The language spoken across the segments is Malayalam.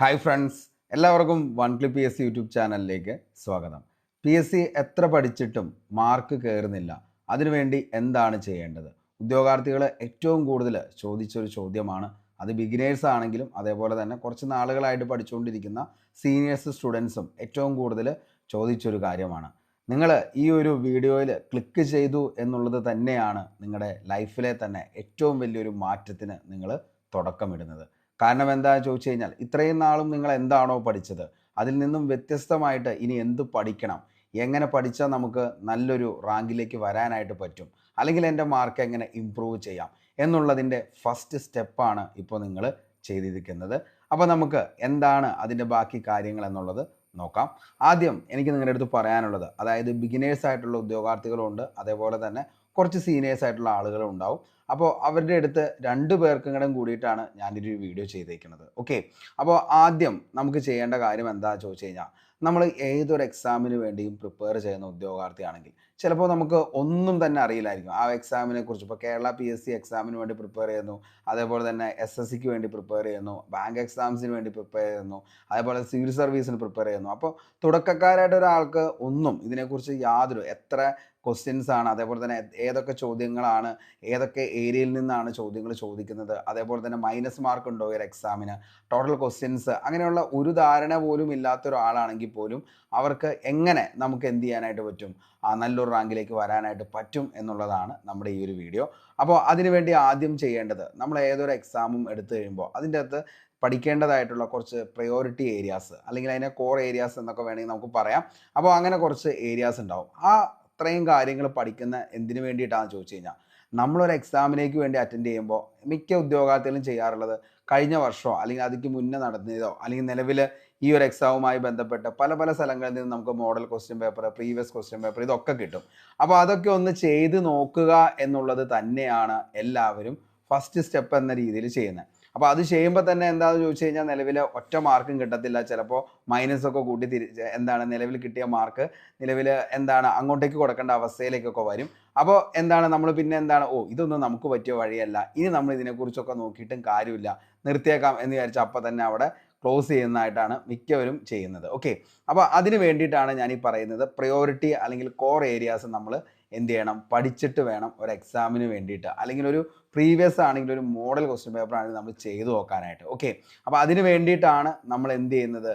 ഹായ് ഫ്രണ്ട്സ് എല്ലാവർക്കും one clip P S C YouTube ചാനലിലേക്ക് സ്വാഗതം. പി എസ് സി എത്ര പഠിച്ചിട്ടും മാർക്ക് കയറുന്നില്ല അതിനുവേണ്ടി എന്താണ് ചെയ്യേണ്ടത്? ഉദ്യോഗാർത്ഥികൾ ഏറ്റവും കൂടുതൽ ചോദിച്ചൊരു ചോദ്യമാണ്. അത് ബിഗിനേഴ്സ് ആണെങ്കിലും അതേപോലെ തന്നെ കുറച്ച് നാളുകളായിട്ട് പഠിച്ചുകൊണ്ടിരിക്കുന്ന സീനിയേഴ്സ് സ്റ്റുഡൻസും ഏറ്റവും കൂടുതൽ ചോദിച്ചൊരു കാര്യമാണ്. നിങ്ങൾ ഈ ഒരു വീഡിയോയിൽ ക്ലിക്ക് ചെയ്തു എന്നുള്ളത് തന്നെയാണ് നിങ്ങളുടെ ലൈഫിലെ തന്നെ ഏറ്റവും വലിയൊരു മാറ്റത്തിന് നിങ്ങൾ തുടക്കമിടുന്നത്. കാരണം എന്താ ചോദിച്ചു കഴിഞ്ഞാൽ ഇത്രയും നാളും നിങ്ങൾ എന്താണോ പഠിച്ചത്? അതിൽ നിന്നും വ്യത്യസ്തമായിട്ട് ഇനി എന്ത് പഠിക്കണം? എങ്ങനെ പഠിച്ചാൽ നമുക്ക് നല്ലൊരു റാങ്കിലേക്ക് വരാനായിട്ട് പറ്റും? അല്ലെങ്കിൽ എന്റെ മാർക്ക് എങ്ങനെ ഇമ്പ്രൂവ് ചെയ്യാം? എന്നുള്ളതിന്റെ ഫസ്റ്റ് സ്റ്റെപ്പാണ് ഇപ്പോൾ നിങ്ങൾ ചെയ്തിരിക്കുന്നത്. അപ്പോൾ നമുക്ക് എന്താണ് അതിന്റെ ബാക്കി കാര്യങ്ങൾ എന്നുള്ളത് നോക്കാം. ആദ്യം എനിക്ക് നിങ്ങളുടെ അടുത്ത് പറയാനുള്ളത് അതായത് ബിഗിനേഴ്സ് ആയിട്ടുള്ള ഉദ്യോഗാർത്ഥികളുണ്ട്. അതേപോലെ തന്നെ കുറച്ച് സീനിയേഴ്സ് ആയിട്ടുള്ള ആളുകൾ ഉണ്ടാവും. അപ്പോൾ അവരുടെ അടുത്ത് രണ്ട് പേർക്കും കൂടെ കൂടിയിട്ടാണ് ഞാനൊരു വീഡിയോ ചെയ്തേക്കുന്നത്. ഓക്കെ അപ്പോൾ ആദ്യം നമുക്ക് ചെയ്യേണ്ട കാര്യം എന്താ ചോദിച്ചു കഴിഞ്ഞാൽ നമ്മൾ ഏതൊരു എക്സാമിന് വേണ്ടിയും പ്രിപ്പയർ ചെയ്യുന്ന ഉദ്യോഗാർത്ഥിയാണെങ്കിൽ ചിലപ്പോൾ നമുക്ക് ഒന്നും തന്നെ അറിയില്ലായിരിക്കും. ആ എക്സാമിനെ കുറിച്ച് ഇപ്പോൾ കേരള പി എസ് സി എക്സാമിന് വേണ്ടി പ്രിപ്പയർ ചെയ്യുന്നു അതേപോലെ തന്നെ എസ് എസ് സിക്ക് വേണ്ടി പ്രിപ്പയർ ചെയ്യുന്നു ബാങ്ക് എക്സാംസിന് വേണ്ടി പ്രിപ്പയർ ചെയ്യുന്നു അതേപോലെ സിവിൽ സർവീസിന് പ്രിപ്പയർ ചെയ്യുന്നു. അപ്പോൾ തുടക്കക്കാരായിട്ട് ഒരാൾക്ക് ഒന്നും ഇതിനെക്കുറിച്ച് യാതൊരു എത്ര ക്വസ്റ്റ്യൻസ് ആണ്. അതേപോലെ തന്നെ ഏതൊക്കെ ചോദ്യങ്ങളാണ് ഏതൊക്കെ ഏരിയയിൽ നിന്നാണ് ചോദ്യങ്ങൾ ചോദിക്കുന്നത് അതേപോലെ തന്നെ മൈനസ് മാർക്ക് ഉണ്ടോ ഒരു എക്സാമിന് ടോട്ടൽ ക്വസ്റ്റ്യൻസ് അങ്ങനെയുള്ള ഒരു ധാരണ പോലും ഇല്ലാത്ത ഒരാളാണെങ്കിൽ പോലും അവർക്ക് എങ്ങനെ നമുക്ക് എന്ത് ചെയ്യാനായിട്ട് പറ്റും ആ നല്ലൊരു റാങ്കിലേക്ക് വരാനായിട്ട് പറ്റും എന്നുള്ളതാണ് നമ്മുടെ ഈ ഒരു വീഡിയോ അപ്പോൾ അതിനുവേണ്ടി ആദ്യം ചെയ്യേണ്ടത് നമ്മൾ ഏതൊരു എക്സാമും എടുത്തു കഴിയുമ്പോൾ അതിന്റെ അകത്ത് പഠിക്കേണ്ടതായിട്ടുള്ള കുറച്ച് പ്രയോറിറ്റി ഏരിയാസ് അല്ലെങ്കിൽ അതിനെ കോർ ഏരിയാസ് എന്നൊക്കെ വേണമെങ്കിൽ നമുക്ക് പറയാം. അപ്പോൾ അങ്ങനെ കുറച്ച് ഏരിയാസ് ഉണ്ടാവും. ആ അത്രയും കാര്യങ്ങൾ പഠിക്കുന്ന എന്തിനു വേണ്ടിയിട്ടാണെന്ന് ചോദിച്ചു കഴിഞ്ഞാൽ നമ്മളൊരു എക്സാമിലേക്ക് വേണ്ടി അറ്റൻഡ് ചെയ്യുമ്പോൾ മിക്ക ഉദ്യോഗാർത്ഥികളും ചെയ്യാറുള്ളത് കഴിഞ്ഞ വർഷമോ അല്ലെങ്കിൽ അതിക്ക് മുന്നേ നടന്നതോ അല്ലെങ്കിൽ നിലവിൽ ഈ ഒരു എക്സാമുമായി ബന്ധപ്പെട്ട് പല പല സ്ഥലങ്ങളിൽ നിന്ന് നമുക്ക് model question paper previous question paper ഇതൊക്കെ കിട്ടും. അപ്പോൾ അതൊക്കെ ഒന്ന് ചെയ്ത് നോക്കുക എന്നുള്ളത് തന്നെയാണ് എല്ലാവരും ഫസ്റ്റ് സ്റ്റെപ്പ് എന്ന രീതിയിൽ ചെയ്യുന്നത്. അപ്പോൾ അത് ചെയ്യുമ്പോൾ തന്നെ എന്താണെന്ന് ചോദിച്ചു കഴിഞ്ഞാൽ നിലവിൽ ഒറ്റ മാർക്കും കിട്ടത്തില്ല. ചിലപ്പോൾ മൈനസ് ഒക്കെ കൂട്ടി തിരിച്ച് എന്താണ് നിലവിൽ കിട്ടിയ മാർക്ക് നിലവിൽ എന്താണ് അങ്ങോട്ടേക്ക് കൊടുക്കേണ്ട അവസ്ഥയിലേക്കൊക്കെ വരും. അപ്പോൾ എന്താണ് നമ്മൾ പിന്നെ എന്താണ് ഓ ഇതൊന്നും നമുക്ക് പറ്റിയ വഴിയല്ല. ഇനി നമ്മൾ ഇതിനെക്കുറിച്ചൊക്കെ നോക്കിയിട്ടും കാര്യമില്ല. നിർത്തിയേക്കാം എന്ന് വിചാരിച്ച അപ്പം തന്നെ അവിടെ ക്ലോസ് ചെയ്യുന്നതായിട്ടാണ് മിക്കവരും ചെയ്യുന്നത്. ഓക്കെ അപ്പോൾ അതിന് വേണ്ടിയിട്ടാണ് ഞാൻ ഈ പറയുന്നത്. പ്രയോറിറ്റി അല്ലെങ്കിൽ കോർ ഏരിയാസ് നമ്മൾ എന്ത് ചെയ്യണം? പഠിച്ചിട്ട് വേണം ഒരു എക്സാമിന് വേണ്ടിയിട്ട്. അല്ലെങ്കിൽ ഒരു പ്രീവിയസ് ആണെങ്കിൽ ഒരു മോഡൽ ക്വസ്റ്റ്യൻ പേപ്പർ ആണെങ്കിൽ നമ്മൾ ചെയ്തു നോക്കാനായിട്ട്. ഓക്കെ അപ്പോൾ അതിന് വേണ്ടിയിട്ടാണ് നമ്മൾ എന്ത് ചെയ്യുന്നത്?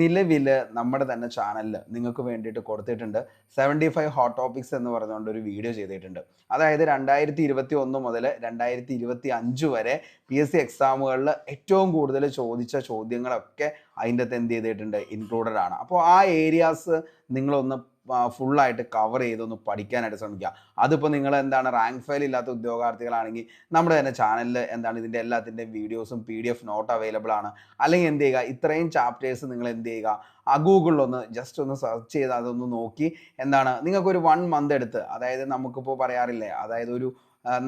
നിലവിൽ നമ്മുടെ തന്നെ ചാനലിൽ നിങ്ങൾക്ക് വേണ്ടിയിട്ട് കൊടുത്തിട്ടുണ്ട് സെവന്റി ഫൈവ് ഹോട്ട് ടോപ്പിക്സ് എന്ന് പറഞ്ഞുകൊണ്ട് ഒരു വീഡിയോ ചെയ്തിട്ടുണ്ട്. അതായത് രണ്ടായിരത്തി ഇരുപത്തി ഒന്ന് മുതൽ രണ്ടായിരത്തി ഇരുപത്തി അഞ്ച് വരെ പി എസ് സി എക്സാമുകളിൽ ഏറ്റവും കൂടുതൽ ചോദിച്ച ചോദ്യങ്ങളൊക്കെ അതിന്റെ അകത്ത് എന്ത് ചെയ്തിട്ടുണ്ട്? ഇൻക്ലൂഡഡ് ആണ്. അപ്പോൾ ആ ഏരിയാസ് നിങ്ങളൊന്ന് ഫുള്ളായിട്ട് കവർ ചെയ്തൊന്ന് പഠിക്കാനായിട്ട് ശ്രമിക്കുക. അതിപ്പോൾ നിങ്ങൾ എന്താണ് റാങ്ക് ഫയൽ ഇല്ലാത്ത ഉദ്യോഗാർത്ഥികളാണെങ്കിൽ നമ്മുടെ തന്നെ ചാനലിൽ എന്താണ് ഇതിന്റെ എല്ലാത്തിന്റെയും വീഡിയോസും P D F note available ആണ്. അല്ലെങ്കിൽ എന്ത് ചെയ്യുക ഇത്രയും ചാപ്റ്റേഴ്സ് നിങ്ങൾ എന്ത് ചെയ്യുക ആ ഗൂഗിളിലൊന്ന് ജസ്റ്റ് ഒന്ന് സെർച്ച് ചെയ്ത് അതൊന്ന് നോക്കി എന്താണ് നിങ്ങൾക്കൊരു വൺ മന്ത് എടുത്ത് അതായത് നമുക്കിപ്പോൾ പറയാറില്ലേ അതായത് ഒരു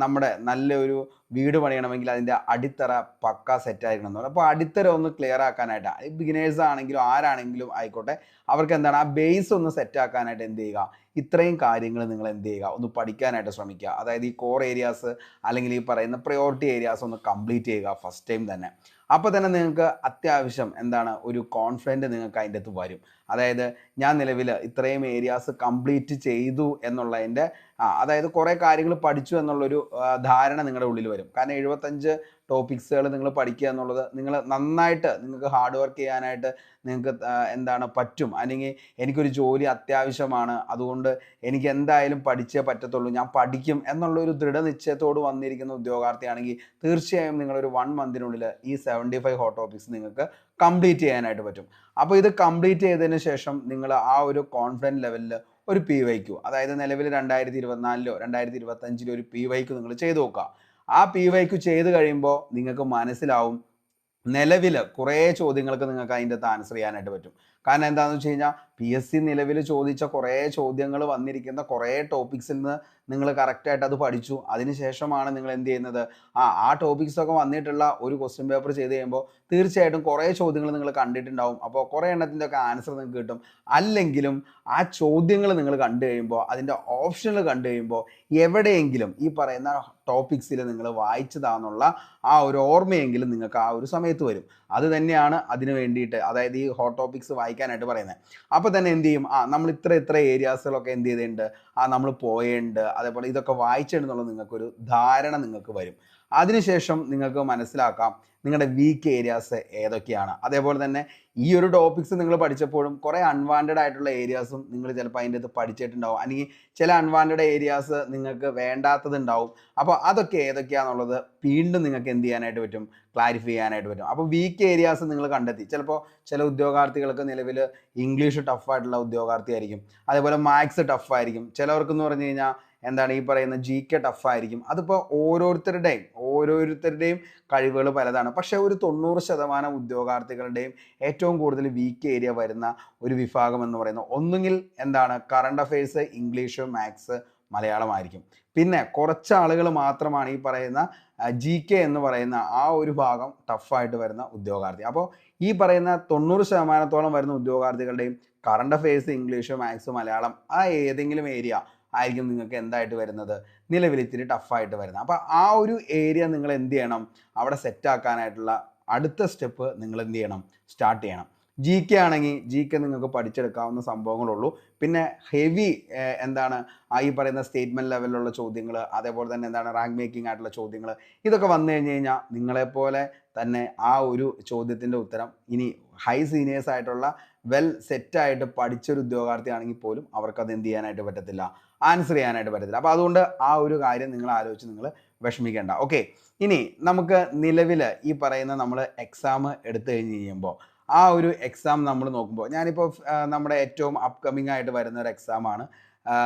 നമ്മുടെ നല്ലൊരു വീട് പണിയണമെങ്കിൽ അതിന്റെ അടിത്തറ പക്ക സെറ്റ് ആയിരിക്കണം എന്ന് പറയും അപ്പോൾ അടിത്തറ ഒന്ന് ക്ലിയർ ആക്കാനായിട്ട് ബിഗിനേഴ്സ് ആണെങ്കിലും ആരാണെങ്കിലും ആയിക്കോട്ടെ അവർക്ക് എന്താണ് ആ ബേസ് ഒന്ന് സെറ്റ് ആക്കാനായിട്ട് എന്ത് ചെയ്യുക? ഇത്രയും കാര്യങ്ങൾ നിങ്ങൾ എന്ത് ചെയ്യുക? ഒന്ന് പഠിക്കാനായിട്ട് ശ്രമിക്കുക. അതായത് ഈ കോർ ഏരിയാസ് അല്ലെങ്കിൽ ഈ പറയുന്ന പ്രയോറിറ്റി ഏരിയാസ് ഒന്ന് കംപ്ലീറ്റ് ചെയ്യുക ഫസ്റ്റ് ടൈം തന്നെ. അപ്പോൾ തന്നെ നിങ്ങൾക്ക് അത്യാവശ്യം എന്താണ് ഒരു കോൺഫിഡന്റ് നിങ്ങൾക്ക് അതിന്റെ അകത്ത് വരും. അതായത് ഞാൻ നിലവിൽ ഇത്രയും ഏരിയാസ് കംപ്ലീറ്റ് ചെയ്തു എന്നുള്ളതിന്റെ അതായത് കുറേ കാര്യങ്ങൾ പഠിച്ചു എന്നുള്ളൊരു ധാരണ നിങ്ങളുടെ ഉള്ളിൽ വരും. കാരണം എഴുപത്തഞ്ച് ടോപ്പിക്സുകൾ നിങ്ങൾ പഠിക്കുക എന്നുള്ളത് നിങ്ങൾ നന്നായിട്ട് നിങ്ങൾക്ക് ഹാർഡ് വർക്ക് ചെയ്യാനായിട്ട് നിങ്ങൾക്ക് എന്താണ് പറ്റും. അല്ലെങ്കിൽ എനിക്കൊരു ജോലി അത്യാവശ്യമാണ്. അതുകൊണ്ട് എനിക്ക് എന്തായാലും പഠിച്ചേ പറ്റത്തുള്ളൂ. ഞാൻ പഠിക്കും എന്നുള്ള ഒരു ദൃഢനിശ്ചയത്തോട് വന്നിരിക്കുന്ന ഉദ്യോഗാർത്ഥിയാണെങ്കിൽ തീർച്ചയായും നിങ്ങളൊരു വൺ മന്തിനുള്ളിൽ ഈ സെവന്റി ഫൈവ് ഹോട്ട് ടോപ്പിക്സ് നിങ്ങൾക്ക് കംപ്ലീറ്റ് ചെയ്യാനായിട്ട് പറ്റും. അപ്പോൾ ഇത് കംപ്ലീറ്റ് ചെയ്തതിന് ശേഷം നിങ്ങൾ ആ ഒരു കോൺഫിഡന്റ് ലെവലിൽ ഒരു പി വൈക്കു അതായത് നിലവിൽ രണ്ടായിരത്തി ഇരുപത്തിനാലിലോ രണ്ടായിരത്തി ഇരുപത്തഞ്ചിലോ ഒരു പി വൈക്കു നിങ്ങൾ ചെയ്തു നോക്കുക. ആ പി വൈക്ക് ചെയ്ത് കഴിയുമ്പോൾ നിങ്ങൾക്ക് മനസ്സിലാവും നിലവിൽ കുറേ ചോദ്യങ്ങൾക്ക് നിങ്ങൾക്ക് അതിന്റെ അകത്ത് ആൻസർ ചെയ്യാനായിട്ട് പറ്റും. കാരണം എന്താണെന്ന് വെച്ച് കഴിഞ്ഞാൽ പി എസ് സി നിലവിൽ ചോദിച്ച കുറേ ചോദ്യങ്ങൾ വന്നിരിക്കുന്ന കുറേ ടോപ്പിക്സിൽ നിന്ന് നിങ്ങൾ കറക്റ്റായിട്ട് അത് പഠിച്ചു. അതിനുശേഷമാണ് നിങ്ങൾ എന്ത് ചെയ്യുന്നത്? ആ ആ ടോപ്പിക്സ് ഒക്കെ വന്നിട്ടുള്ള ഒരു ക്വസ്റ്റ്യൻ പേപ്പർ ചെയ്ത് കഴിയുമ്പോൾ തീർച്ചയായിട്ടും കുറേ ചോദ്യങ്ങൾ നിങ്ങൾ കണ്ടിട്ടുണ്ടാവും. അപ്പോൾ കുറേ എണ്ണത്തിന്റെ ഒക്കെ ആൻസർ നിങ്ങൾക്ക് കിട്ടും. അല്ലെങ്കിലും ആ ചോദ്യങ്ങൾ നിങ്ങൾ കണ്ടു കഴിയുമ്പോൾ അതിന്റെ ഓപ്ഷനുകൾ കണ്ടു കഴിയുമ്പോൾ എവിടെയെങ്കിലും ഈ പറയുന്ന ടോപ്പിക്സിൽ നിങ്ങൾ വായിച്ചതാണെന്നുള്ള ആ ഒരു ഓർമ്മയെങ്കിലും നിങ്ങൾക്ക് ആ ഒരു സമയത്ത് വരും. അത് തന്നെയാണ് അതിന് വേണ്ടിയിട്ട് അതായത് ഈ ഹോട്ട് ടോപ്പിക്സ് വായിക്കാനായിട്ട് പറയുന്നത്. അപ്പോൾ തന്നെ എന്ത് ചെയ്യും? ആ നമ്മൾ ഇത്ര ഇത്ര ഏരിയാസുകളൊക്കെ എന്ത് ചെയ്തിട്ടുണ്ട്? ആ നമ്മൾ പോയേണ്ട്. അതേപോലെ ഇതൊക്കെ വായിച്ചിട്ടുണ്ടെന്നുള്ള നിങ്ങൾക്കൊരു ധാരണ നിങ്ങൾക്ക് വരും. അതിനുശേഷം നിങ്ങൾക്ക് മനസ്സിലാക്കാം നിങ്ങളുടെ വീക്ക് ഏരിയാസ് ഏതൊക്കെയാണ്. അതേപോലെ തന്നെ ഈ ഒരു ടോപ്പിക്സ് നിങ്ങൾ പഠിച്ചപ്പോഴും കുറേ അൺവാണ്ടഡ് ആയിട്ടുള്ള ഏരിയാസും നിങ്ങൾ ചിലപ്പോൾ അതിന്റെ അകത്ത് പഠിച്ചിട്ടുണ്ടാവും. അല്ലെങ്കിൽ ചില അൺവാണ്ടഡ് ഏരിയാസ് നിങ്ങൾക്ക് വേണ്ടാത്തതുണ്ടാവും അപ്പോൾ അതൊക്കെ ഏതൊക്കെയാണെന്നുള്ളത് വീണ്ടും നിങ്ങൾക്ക് എന്ത് ചെയ്യാനായിട്ട് പറ്റും? ക്ലാരിഫൈ ചെയ്യാനായിട്ട് പറ്റും. അപ്പോൾ വീക്ക് ഏരിയാസ് നിങ്ങൾ കണ്ടെത്തി. ചിലപ്പോൾ ചില ഉദ്യോഗാർത്ഥികൾക്ക് നിലവിൽ ഇംഗ്ലീഷ് ടഫായിട്ടുള്ള ഉദ്യോഗാർത്ഥിയായിരിക്കും. അതേപോലെ മാത്സ് ടഫായിരിക്കും ചിലവർക്ക് എന്ന് പറഞ്ഞു കഴിഞ്ഞാൽ എന്താണ് ഈ പറയുന്ന ജി കെ ടഫായിരിക്കും അതിപ്പോൾ ഓരോരുത്തരുടെയും ഓരോരുത്തരുടെയും കഴിവുകൾ പലതാണ്. പക്ഷേ ഒരു തൊണ്ണൂറ് ശതമാനം ഉദ്യോഗാർത്ഥികളുടെയും ഏറ്റവും കൂടുതൽ വീക്ക് ഏരിയ വരുന്ന ഒരു വിഭാഗം എന്ന് പറയുന്നത് ഒന്നുകിൽ എന്താണ് കറണ്ട് അഫയേഴ്സ് ഇംഗ്ലീഷ് മാത്സ് മലയാളമായിരിക്കും പിന്നെ കുറച്ച് ആളുകൾ മാത്രമാണ് ഈ പറയുന്ന ജി കെ എന്ന് പറയുന്ന ആ ഒരു ഭാഗം ടഫായിട്ട് വരുന്ന ഉദ്യോഗാർത്ഥി. അപ്പോൾ ഈ പറയുന്ന തൊണ്ണൂറ് ശതമാനത്തോളം വരുന്ന ഉദ്യോഗാർത്ഥികളുടെയും current affairs English maths Malayalam ആ ഏതെങ്കിലും ഏരിയ ആയിരിക്കും നിങ്ങൾക്ക് എന്തായിട്ട് വരുന്നത്? നിലവിൽ ഇത്തിരി ടഫായിട്ട് വരുന്നത്. അപ്പോൾ ആ ഒരു ഏരിയ നിങ്ങൾ എന്ത് ചെയ്യണം? അവിടെ സെറ്റാക്കാനായിട്ടുള്ള അടുത്ത സ്റ്റെപ്പ് നിങ്ങൾ എന്ത് ചെയ്യണം? സ്റ്റാർട്ട് ചെയ്യണം. ജി കെ ആണെങ്കിൽ ജി കെ നിങ്ങൾക്ക് പഠിച്ചെടുക്കാവുന്ന സംഭവങ്ങളുള്ളൂ. പിന്നെ ഹെവി എന്താണ് ഈ പറയുന്ന സ്റ്റേറ്റ്മെന്റ് ലെവലിലുള്ള ചോദ്യങ്ങൾ അതേപോലെ തന്നെ എന്താണ് റാങ്ക് മേക്കിംഗ് ആയിട്ടുള്ള ചോദ്യങ്ങൾ ഇതൊക്കെ വന്നു കഴിഞ്ഞ് കഴിഞ്ഞാൽ നിങ്ങളെപ്പോലെ തന്നെ ആ ഒരു ചോദ്യത്തിന്റെ ഉത്തരം ഇനി ഹൈ സീനിയേഴ്സ് ആയിട്ടുള്ള വെൽ സെറ്റായിട്ട് പഠിച്ചൊരു ഉദ്യോഗാർത്ഥിയാണെങ്കിൽ പോലും അവർക്ക് അത് എന്ത് ചെയ്യാനായിട്ട് പറ്റത്തില്ല. ആൻസർ ചെയ്യാനായിട്ട് പറ്റത്തില്ല. അപ്പോൾ അതുകൊണ്ട് ആ ഒരു കാര്യം നിങ്ങൾ ആലോചിച്ച് നിങ്ങൾ വിഷമിക്കേണ്ട. ഓക്കെ ഇനി നമുക്ക് നിലവിൽ ഈ പറയുന്ന നമ്മൾ എക്സാം എടുത്തു കഴിഞ്ഞ് കഴിയുമ്പോൾ ആ ഒരു എക്സാം നമ്മൾ നോക്കുമ്പോൾ ഞാനിപ്പോൾ നമ്മുടെ ഏറ്റവും അപ്കമിങ് ആയിട്ട് വരുന്ന ഒരു എക്സാമാണ്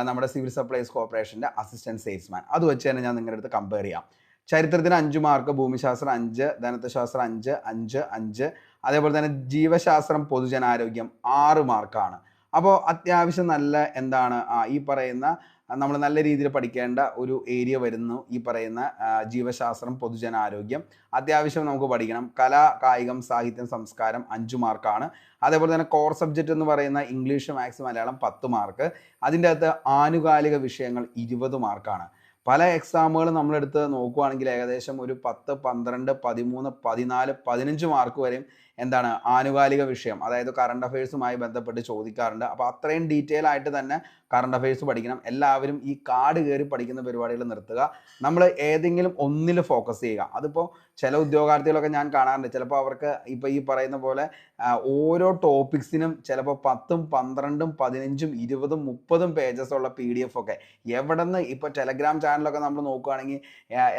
നമ്മുടെ സിവിൽ സപ്ലൈസ് കോർപ്പറേഷന്റെ അസിസ്റ്റന്റ് സെയിൽസ്മാൻ അത് വെച്ച് തന്നെ ഞാൻ നിങ്ങളുടെ അടുത്ത് കമ്പയർ ചെയ്യാം. ചരിത്രത്തിന് അഞ്ച് മാർക്ക് ഭൂമിശാസ്ത്രം അഞ്ച് ധനത്വശാസ്ത്രം അഞ്ച് അഞ്ച് അഞ്ച് അതേപോലെ തന്നെ ജീവശാസ്ത്രം പൊതുജനാരോഗ്യം ആറ് മാർക്കാണ്. അപ്പോൾ അത്യാവശ്യം നല്ല എന്താണ് ഈ പറയുന്ന നമ്മൾ നല്ല രീതിയിൽ പഠിക്കേണ്ട ഒരു ഏരിയ വരുന്നു ഈ പറയുന്ന ജീവശാസ്ത്രം പൊതുജനാരോഗ്യം. അത്യാവശ്യം നമുക്ക് പഠിക്കണം. കല കായികം സാഹിത്യം സംസ്കാരം അഞ്ച് മാർക്കാണ്. അതേപോലെ തന്നെ കോർ സബ്ജക്റ്റ് എന്ന് പറയുന്ന ഇംഗ്ലീഷ് മാത്സ് മലയാളം പത്ത് മാർക്ക്. അതിന്റെ അകത്ത് ആനുകാലിക വിഷയങ്ങൾ ഇരുപത് മാർക്കാണ്. പല എക്സാമുകൾ നമ്മളെടുത്ത് നോക്കുവാണെങ്കിൽ ഏകദേശം ഒരു പത്ത് പന്ത്രണ്ട് പതിമൂന്ന് പതിനാല് പതിനഞ്ച് മാർക്ക് വരെയും എന്താണ് ആനുകാലിക വിഷയം അതായത് കറണ്ട് അഫയേഴ്സുമായി ബന്ധപ്പെട്ട് ചോദിക്കാറുണ്ട്. അപ്പോൾ അത്രയും ഡീറ്റെയിൽ ആയിട്ട് തന്നെ കറണ്ട് അഫയേഴ്സ് പഠിക്കണം. എല്ലാവരും ഈ കാർഡ് കയറി പഠിക്കുന്ന പരിപാടികൾ നിർത്തുക. നമ്മൾ ഏതെങ്കിലും ഒന്നിൽ ഫോക്കസ് ചെയ്യുക. അതിപ്പോൾ ചില ഉദ്യോഗാർത്ഥികളൊക്കെ ഞാൻ കാണാറുണ്ട്. ചിലപ്പോൾ അവർക്ക് ഇപ്പോൾ ഈ പറയുന്ന പോലെ ഓരോ ടോപ്പിക്സിനും ചിലപ്പോൾ പത്തും പന്ത്രണ്ടും പതിനഞ്ചും ഇരുപതും മുപ്പതും പേജസ് ഉള്ള പി ഡി എഫ് ഒക്കെ എവിടെ നിന്ന് ഇപ്പോൾ ടെലഗ്രാം ചാനലൊക്കെ നമ്മൾ നോക്കുകയാണെങ്കിൽ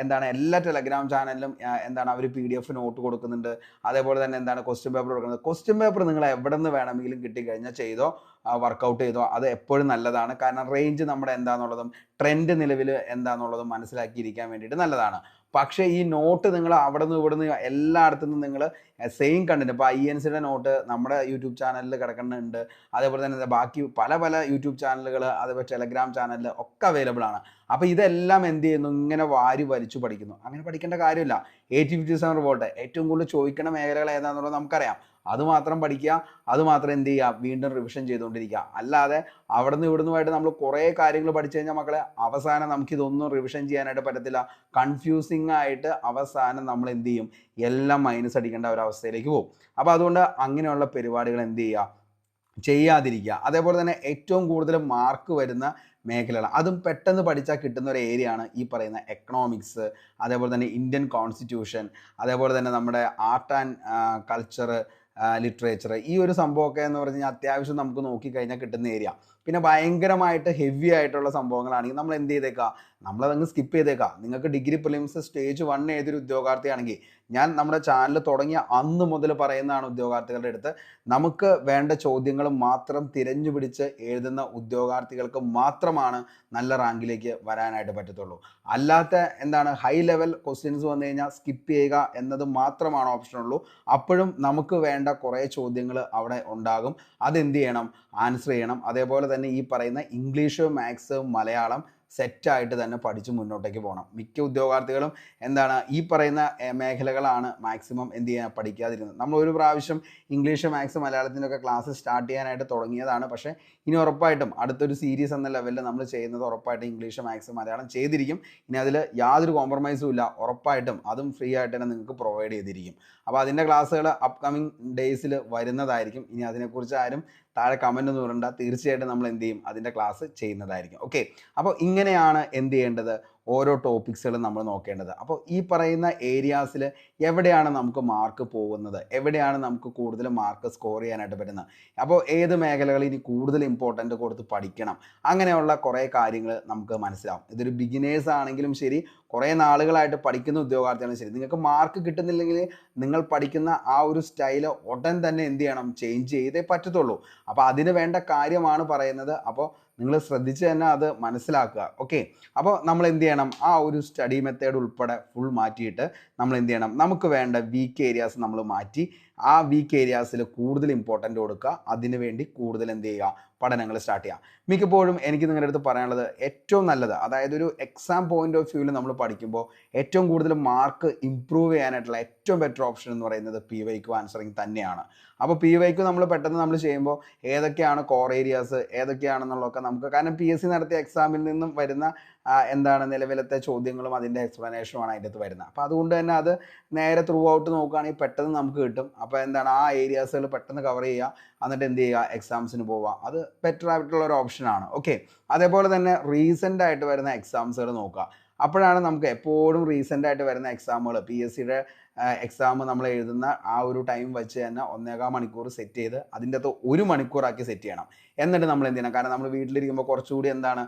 എന്താണ് എല്ലാ ടെലഗ്രാം ചാനലിലും എന്താണ് അവർ പി ഡി എഫ് നോട്ട് കൊടുക്കുന്നുണ്ട്. അതേപോലെ തന്നെ എന്താണ് ക്വസ്റ്റ്യൻ പേപ്പർ കൊടുക്കുന്നത് ക്വസ്റ്റ്യൻ പേപ്പർ നിങ്ങൾ എവിടെ നിന്ന് വേണമെങ്കിലും കിട്ടിക്കഴിഞ്ഞാൽ ചെയ്തോ വർക്കൗട്ട് ചെയ്തോ അത് എപ്പോഴും നല്ലതാണ്. കാരണം റേഞ്ച് നമ്മുടെ എന്താണെന്നുള്ളതും ട്രെൻഡ് നിലവിൽ എന്താണെന്നുള്ളതും മനസ്സിലാക്കിയിരിക്കാൻ വേണ്ടിയിട്ട് നല്ലതാണ്. പക്ഷേ ഈ നോട്ട് നിങ്ങൾ അവിടെ നിന്ന് ഇവിടെ നിന്ന് എല്ലായിടത്തു നിന്നും നിങ്ങൾ സെയിം കണ്ടന്റ് ഇപ്പോൾ ഐ എൻ സിയുടെ നോട്ട് നമ്മുടെ യൂട്യൂബ് ചാനലിൽ കിടക്കുന്നുണ്ട്. അതേപോലെ തന്നെ ബാക്കി പല പല യൂട്യൂബ് ചാനലുകൾ അതേപോലെ ടെലഗ്രാം ചാനലിൽ ഒക്കെ അവൈലബിൾ ആണ്. അപ്പോൾ ഇതെല്ലാം എന്ത് ചെയ്യുന്നു? ഇങ്ങനെ വാരി വലിച്ചു പഠിക്കുന്നു. അങ്ങനെ പഠിക്കേണ്ട കാര്യമില്ല. എയ്റ്റി ഫിഫ്റ്റി സെവൻ റിപ്പോർട്ട് ഏറ്റവും കൂടുതൽ ചോദിക്കുന്ന മേഖലകൾ ഏതാണെന്നുള്ളത് നമുക്കറിയാം. അത് മാത്രം പഠിക്കുക അത് മാത്രം എന്ത് ചെയ്യുക വീണ്ടും റിവിഷൻ ചെയ്തുകൊണ്ടിരിക്കുക. അല്ലാതെ അവിടുന്ന് ഇവിടുന്നുമായിട്ട് നമ്മൾ കുറേ കാര്യങ്ങൾ പഠിച്ചു കഴിഞ്ഞാൽ മക്കളെ അവസാനം നമുക്കിതൊന്നും റിവിഷൻ ചെയ്യാനായിട്ട് പറ്റത്തില്ല. കൺഫ്യൂസിങ് ആയിട്ട് അവസാനം നമ്മൾ എന്ത് ചെയ്യും? എല്ലാം മൈനസ് അടിക്കേണ്ട ഒരു അവസ്ഥയിലേക്ക് പോകും. അപ്പോൾ അതുകൊണ്ട് അങ്ങനെയുള്ള പരിപാടികൾ എന്ത് ചെയ്യുക? ചെയ്യാതിരിക്കുക. അതേപോലെ തന്നെ ഏറ്റവും കൂടുതൽ മാർക്ക് വരുന്ന മേഖലകൾ അതും പെട്ടെന്ന് പഠിച്ചാൽ കിട്ടുന്ന ഒരു ഏരിയ ആണ് ഈ പറയുന്ന എക്കണോമിക്സ് അതേപോലെ തന്നെ ഇന്ത്യൻ കോൺസ്റ്റിറ്റ്യൂഷൻ അതേപോലെ തന്നെ നമ്മുടെ ആർട്ട് ആൻഡ് കൾച്ചർ ലിറ്ററേച്ചർ ഈ ഒരു സംഭവമൊക്കെ എന്ന് പറഞ്ഞു കഴിഞ്ഞാൽ അത്യാവശ്യം നമുക്ക് നോക്കിക്കഴിഞ്ഞാൽ കിട്ടുന്ന ഏരിയ പിന്നെ ഭയങ്കരമായിട്ട് ഹെവി ആയിട്ടുള്ള സംഭവങ്ങളാണെങ്കിൽ നമ്മൾ എന്ത് ചെയ്തേക്കാം? നമ്മളതങ്ങ് സ്കിപ്പ് ചെയ്തേക്കാം. നിങ്ങൾക്ക് ഡിഗ്രി പ്രിലിംസ് സ്റ്റേജ് വൺ ഏതൊരു ഉദ്യോഗാർത്ഥിയാണെങ്കിൽ ഞാൻ നമ്മുടെ ചാനൽ തുടങ്ങിയ അന്ന് മുതൽ പറയുന്നതാണ് ഉദ്യോഗാർത്ഥികളുടെ അടുത്ത്. നമുക്ക് വേണ്ട ചോദ്യങ്ങൾ മാത്രം തിരഞ്ഞു പിടിച്ച് എഴുതുന്ന ഉദ്യോഗാർത്ഥികൾക്ക് മാത്രമാണ് നല്ല റാങ്കിലേക്ക് വരാനായിട്ട് പറ്റത്തുള്ളൂ. അല്ലാത്ത എന്താണ് ഹൈ ലെവൽ ക്വസ്റ്റ്യൻസ് വന്നു കഴിഞ്ഞാൽ സ്കിപ്പ് ചെയ്യുക എന്നത് മാത്രമാണ് ഓപ്ഷൻ ഉള്ളൂ. അപ്പോഴും നമുക്ക് വേണ്ട കുറേ ചോദ്യങ്ങൾ അവിടെ ഉണ്ടാകും. അതെന്ത് ചെയ്യണം? ആൻസർ ചെയ്യണം. അതേപോലെ തന്നെ ഈ പറയുന്ന ഇംഗ്ലീഷ് മാത്സ് മലയാളം സെറ്റായിട്ട് തന്നെ പഠിച്ച് മുന്നോട്ടേക്ക് പോകണം. മിക്ക ഉദ്യോഗാർത്ഥികളും എന്താണ് ഈ പറയുന്ന മേഖലകളാണ് മാക്സിമം എന്ത് ചെയ്യാൻ പഠിക്കാതിരുന്നത്. നമ്മൾ ഒരു പ്രാവശ്യം ഇംഗ്ലീഷ് മാത്സ് മലയാളത്തിന്റെ ഒക്കെ ക്ലാസ് സ്റ്റാർട്ട് ചെയ്യാനായിട്ട് തുടങ്ങിയതാണ്. പക്ഷേ ഇനി ഉറപ്പായിട്ടും അടുത്തൊരു സീരീസ് എന്ന ലെവലിൽ നമ്മൾ ചെയ്യുന്നത് ഉറപ്പായിട്ടും ഇംഗ്ലീഷ് മാത്സ് മലയാളം ചെയ്തിരിക്കും. ഇനി അതിൽ യാതൊരു കോംപ്രമൈസും ഇല്ല. ഉറപ്പായിട്ടും അതും ഫ്രീ ആയിട്ട് തന്നെ നിങ്ങൾക്ക് പ്രൊവൈഡ് ചെയ്തിരിക്കും. അപ്പോൾ അതിന്റെ ക്ലാസ്സുകൾ അപ്കമിങ് ഡേയ്സിൽ വരുന്നതായിരിക്കും. ഇനി അതിനെക്കുറിച്ച് ആരും താഴെ കമന്റ് ഒന്നും ഇടണ്ട. തീർച്ചയായിട്ടും നമ്മൾ എന്ത് ചെയ്യും? അതിന്റെ ക്ലാസ് ചെയ്യുന്നതായിരിക്കും. ഓക്കെ അപ്പോൾ ഇങ്ങനെയാണ് എന്ത് ചെയ്യേണ്ടത്? ഓരോ ടോപ്പിക്സുകളും നമ്മൾ നോക്കേണ്ടത്. അപ്പോൾ ഈ പറയുന്ന ഏരിയാസിൽ എവിടെയാണ് നമുക്ക് മാർക്ക് പോകുന്നത്? എവിടെയാണ് നമുക്ക് കൂടുതൽ മാർക്ക് സ്കോർ ചെയ്യാനായിട്ട് പറ്റുന്നത്? അപ്പോൾ ഏത് മേഖലകളിൽ ഇനി കൂടുതൽ ഇമ്പോർട്ടന്റ് കൊടുത്ത് പഠിക്കണം? അങ്ങനെയുള്ള കുറേ കാര്യങ്ങൾ നമുക്ക് മനസ്സിലാവും. ഇതൊരു ബിഗിനേഴ്സ് ആണെങ്കിലും ശരി കുറേ നാളുകളായിട്ട് പഠിക്കുന്ന ഉദ്യോഗാർത്ഥിയാണ് ശരി. നിങ്ങൾക്ക് മാർക്ക് കിട്ടുന്നില്ലെങ്കിൽ നിങ്ങൾ പഠിക്കുന്ന ആ ഒരു സ്റ്റൈൽ ഉടൻ തന്നെ എന്ത് ചെയ്യണം? ചേഞ്ച് ചെയ്തേ പറ്റത്തുള്ളൂ. അപ്പോൾ അതിന് വേണ്ട കാര്യമാണ് പറയുന്നത്. അപ്പോൾ നിങ്ങൾ ശ്രദ്ധിച്ച് തന്നെ അത് മനസ്സിലാക്കുക. ഓക്കെ അപ്പോൾ നമ്മൾ എന്ത് ചെയ്യണം? ആ ഒരു സ്റ്റഡി മെത്തേഡ് ഉൾപ്പെടെ ഫുൾ മാറ്റിയിട്ട് നമ്മൾ എന്ത് ചെയ്യണം? നമുക്ക് വേണ്ട വീക്ക് ഏരിയാസ് നമ്മൾ മാറ്റി ആ വീക്ക് ഏരിയാസിൽ കൂടുതൽ ഇമ്പോർട്ടന്റ് കൊടുക്കുക. അതിനു വേണ്ടി കൂടുതൽ എന്ത് ചെയ്യുക? പഠനങ്ങൾ സ്റ്റാർട്ട് ചെയ്യാം. മിക്കപ്പോഴും എനിക്ക് നിങ്ങളുടെ അടുത്ത് പറയാനുള്ളത് ഏറ്റവും നല്ലത് അതായത് ഒരു എക്സാം പോയിന്റ് ഓഫ് വ്യൂവിൽ നമ്മൾ പഠിക്കുമ്പോൾ ഏറ്റവും കൂടുതൽ മാർക്ക് ഇമ്പ്രൂവ് ചെയ്യാനായിട്ടുള്ള ഏറ്റവും ബെറ്റർ ഓപ്ഷൻ എന്ന് പറയുന്നത് പി വൈക്കു ആൻസറിങ് തന്നെയാണ്. അപ്പോൾ പി വൈക്ക് നമ്മൾ പെട്ടെന്ന് നമ്മൾ ചെയ്യുമ്പോൾ ഏതൊക്കെയാണ് കോർ ഏരിയാസ് ഏതൊക്കെയാണെന്നുള്ളതൊക്കെ നമുക്ക് കാരണം പി എസ് സി നടത്തിയ എക്സാമിൽ നിന്നും വരുന്ന എന്താണ് നിലവിലത്തെ ചോദ്യങ്ങളും അതിന്റെ എക്സ്പ്ലനേഷനുമാണ് അതിന്റെ അകത്ത് വരുന്നത്. അപ്പോൾ അതുകൊണ്ട് തന്നെ അത് നേരെ ത്രൂ ഔട്ട് നോക്കുകയാണെങ്കിൽ പെട്ടെന്ന് നമുക്ക് കിട്ടും. അപ്പോൾ എന്താണ് ആ ഏരിയാസുകൾ പെട്ടെന്ന് കവർ ചെയ്യുക. എന്നിട്ട് എന്ത് ചെയ്യുക? എക്സാംസിന് പോവുക. അത് ബെറ്റർ ആയിട്ടുള്ള ഒരു ഓപ്ഷനാണ് ഓക്കെ അതേപോലെ തന്നെ റീസെന്റ് ആയിട്ട് വരുന്ന എക്സാംസുകൾ നോക്കുക. അപ്പോഴാണ് നമുക്ക് എപ്പോഴും റീസെന്റ് ആയിട്ട് വരുന്ന എക്സാമുകൾ പി എസ് സിയുടെ എക്സാം നമ്മൾ എഴുതുന്ന ആ ഒരു ടൈം വെച്ച് തന്നെ ഒന്നേകാൽ മണിക്കൂർ സെറ്റ് ചെയ്ത് അതിന്റെ അകത്ത് ഒരു മണിക്കൂറാക്കി സെറ്റ് ചെയ്യണം. എന്നിട്ട് നമ്മൾ എന്ത് ചെയ്യണം? കാരണം നമ്മൾ വീട്ടിലിരിക്കുമ്പോൾ കുറച്ചുകൂടി എന്താണ്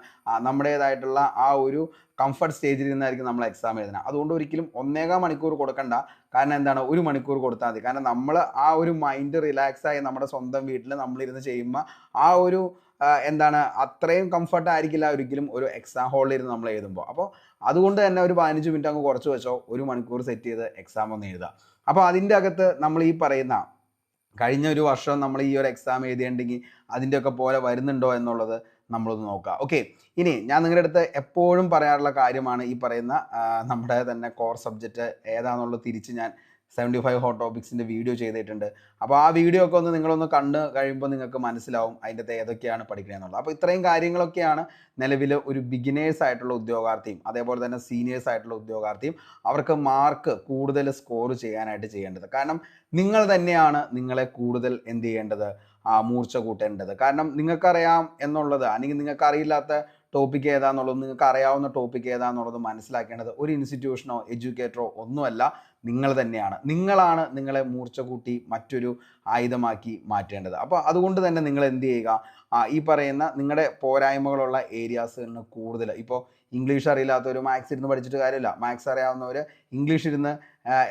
നമ്മുടേതായിട്ടുള്ള ആ ഒരു കംഫർട്ട് സ്റ്റേജിൽ നിന്നായിരിക്കും നമ്മൾ എക്സാം എഴുതുന്നത്. അതുകൊണ്ട് ഒരിക്കലും ഒന്നേകാൽ മണിക്കൂർ കൊടുക്കണ്ട. കാരണം എന്താണ് ഒരു മണിക്കൂർ കൊടുത്താൽ മതി. കാരണം നമ്മൾ ആ ഒരു മൈൻഡ് റിലാക്സ് ആയി നമ്മുടെ സ്വന്തം വീട്ടിൽ നമ്മളിരുന്ന് ചെയ്യുമ്പോൾ ആ ഒരു എന്താണ് അത്രയും കംഫർട്ട് ആയിരിക്കില്ല ഒരിക്കലും ഒരു എക്സാം ഹാളിൽ ഇരുന്ന് നമ്മൾ എഴുതുമ്പോൾ. അപ്പോൾ അതുകൊണ്ട് തന്നെ ഒരു പതിനഞ്ച് മിനിറ്റ് അങ്ങ് കുറച്ച് വെച്ചോ. ഒരു മണിക്കൂർ സെറ്റ് ചെയ്ത് എക്സാം ഒന്ന് എഴുതാം. അപ്പോൾ അതിന്റെ അകത്ത് നമ്മൾ ഈ പറയുന്ന കഴിഞ്ഞ ഒരു വർഷം നമ്മൾ ഈ ഒരു എക്സാം എഴുതിയിട്ടുണ്ടെങ്കിൽ അതിന്റെയൊക്കെ പോലെ വരുന്നുണ്ടോ എന്നുള്ളത് നമ്മളൊന്ന് നോക്കുക ഓക്കെ ഇനി ഞാൻ നിങ്ങളുടെ അടുത്ത് എപ്പോഴും പറയാറുള്ള കാര്യമാണ് ഈ പറയുന്ന നമ്മുടെ തന്നെ കോർ സബ്ജക്റ്റ് ഏതാണെന്നുള്ളത് തിരിച്ച് ഞാൻ സെവന്റി ഫൈവ് ഹോട്ട് ടോപ്പിക്സിന്റെ വീഡിയോ ചെയ്തിട്ടുണ്ട്. അപ്പോൾ ആ വീഡിയോ ഒക്കെ ഒന്ന് നിങ്ങളൊന്ന് കണ്ട് കഴിയുമ്പോൾ നിങ്ങൾക്ക് മനസ്സിലാവും അതിന്റെ ഏതൊക്കെയാണ് പഠിക്കണമെന്നുള്ളത് അപ്പോൾ ഇത്രയും കാര്യങ്ങളൊക്കെയാണ് നിലവിൽ ഒരു ബിഗിനേഴ്സ് ആയിട്ടുള്ള ഉദ്യോഗാർത്ഥിയും അതേപോലെ തന്നെ സീനിയേഴ്സ് ആയിട്ടുള്ള ഉദ്യോഗാർത്ഥിയും അവർക്ക് മാർക്ക് കൂടുതൽ സ്കോർ ചെയ്യാനായിട്ട് ചെയ്യേണ്ടത്. കാരണം നിങ്ങൾ തന്നെയാണ് നിങ്ങളെ കൂടുതൽ എന്ത് ചെയ്യേണ്ടത്? മൂർച്ച കൂട്ടേണ്ടത്. കാരണം നിങ്ങൾക്കറിയാം എന്നുള്ളത് അല്ലെങ്കിൽ നിങ്ങൾക്കറിയില്ലാത്ത ടോപ്പിക് ഏതാന്നുള്ളത് നിങ്ങൾക്ക് അറിയാവുന്ന ടോപ്പിക് ഏതാന്നുള്ളത് മനസ്സിലാക്കേണ്ടത് ഒരു ഇൻസ്റ്റിറ്റ്യൂഷനോ എഡ്യൂക്കേറ്ററോ ഒന്നുമല്ല. നിങ്ങൾ തന്നെയാണ്. നിങ്ങളാണ് നിങ്ങളെ മൂർച്ച കൂട്ടി മറ്റൊരു ആയുധമാക്കി മാറ്റേണ്ടത്. അപ്പോൾ അതുകൊണ്ട് തന്നെ നിങ്ങൾ എന്ത് ചെയ്യുക? ഈ പറയുന്ന നിങ്ങളുടെ പോരായ്മകളുള്ള ഏരിയാസുകളിന് കൂടുതൽ. ഇപ്പോൾ ഇംഗ്ലീഷ് അറിയില്ലാത്തവർ മാത്സ് ഇരുന്ന് പഠിച്ചിട്ട് കാര്യമില്ല. മാത്സ് അറിയാവുന്നവർ ഇംഗ്ലീഷ് ഇരുന്ന്